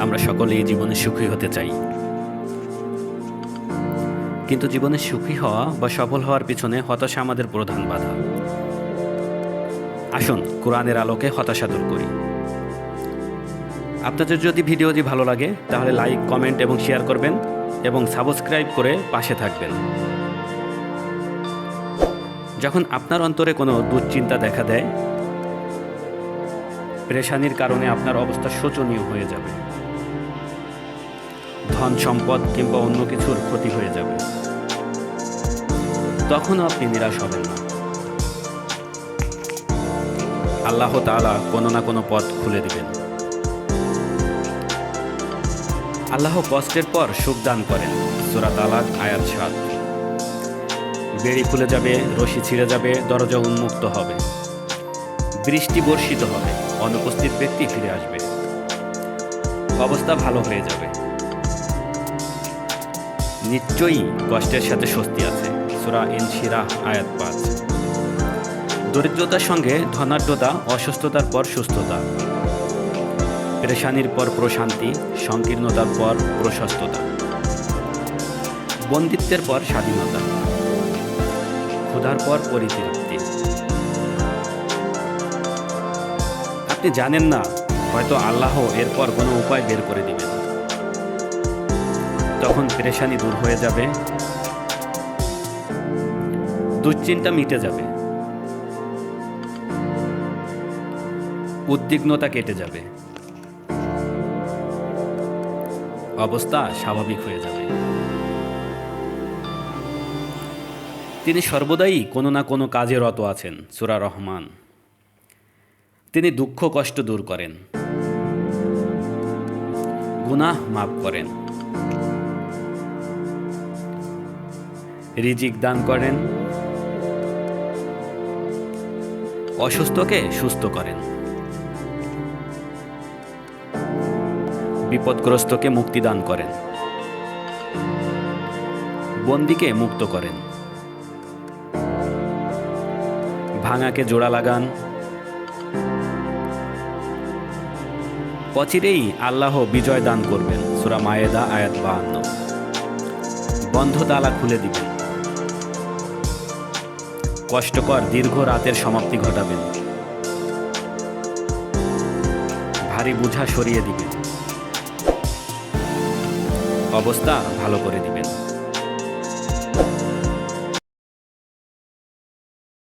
আমরা সকলে জীবনে সুখী হতে চাই। কিন্তু জীবনে সুখী হওয়া বা সফল হওয়ার পিছনে হতাশা আমাদের প্রধান বাধা। আসুন, কোরআনের আলোকে হতাশা দূর করি। আপনাদের যদি ভিডিওটি ভালো লাগে, তাহলে লাইক, কমেন্ট এবং শেয়ার করবেন এবং সাবস্ক্রাইব করে পাশে থাকবেন। যখন আপনার অন্তরে কোনো দুশ্চিন্তা দেখা দেয়, প্রেশানির কারণে আপনার অবস্থা শোচনীয় হয়ে যাবে। ধন সম্পদ কিংবা অন্য কিছুর ক্ষতি হয়ে যাবে। তখন আপনি নিরাশ হবেন না। আল্লাহ তালা কোনো না কোনো পথ খুলে দিবেন। আল্লাহ কষ্টের পর সুখ দান করেন। সুরাত আলাক আয়াত সাত। বেড়ি খুলে যাবে, রশি ছিঁড়ে যাবে, দরজা উন্মুক্ত হবে। বৃষ্টি বর্ষিত হবে, অনুপস্থিত ব্যক্তি ফিরে আসবে। অবস্থা ভালো হয়ে যাবে। নিশ্চয়ই কষ্টের সাথে স্বস্তি আছে। সুরা ইনশিরা আয়াত পাঁচ। দরিদ্রতার সঙ্গে ধনাঢ্যতা, অসুস্থতার পর সুস্থতা। পেরেশানির পর প্রশান্তি, সংকীর্ণতার পর প্রশস্ততা। বন্দিত্বের পর স্বাধীনতা। ক্ষুধার পর পরিতৃপ্তি। আপনি জানেন না, হয়তো আল্লাহ এরপর কোনো উপায় বের করে দিবেন। তখন পেরেশানি দূর হয়ে যাবে। দুশ্চিন্তা মিটে যাবে। উদ্বিগ্নতা কেটে যাবে। অবস্থা স্বাভাবিক হয়ে যাবে। তিনি সর্বদাই কোনো না কোনো কাজে রত আছেন, সুরা রহমান। তিনি দুঃখ কষ্ট দূর করেন। গুনাহ মাফ করেন। রিজিক দান করেন। অসুস্থকে সুস্থ করেন। বিপদগ্রস্তকে মুক্তি দান করেন। বন্দিকে মুক্ত করেন। ভাঙাকে জোড়া লাগান। অচিরেই আল্লাহ বিজয় দান করবেন। সুরা মায়েদা আয়াত বাহান্ন। বন্ধ তালা খুলে দিবেন। কষ্টকর দীর্ঘ রাতের সমাপ্তি ঘটাবেন। ভারী বোঝা সরিয়ে দিবেন। অবস্থা ভালো করে দিবেন।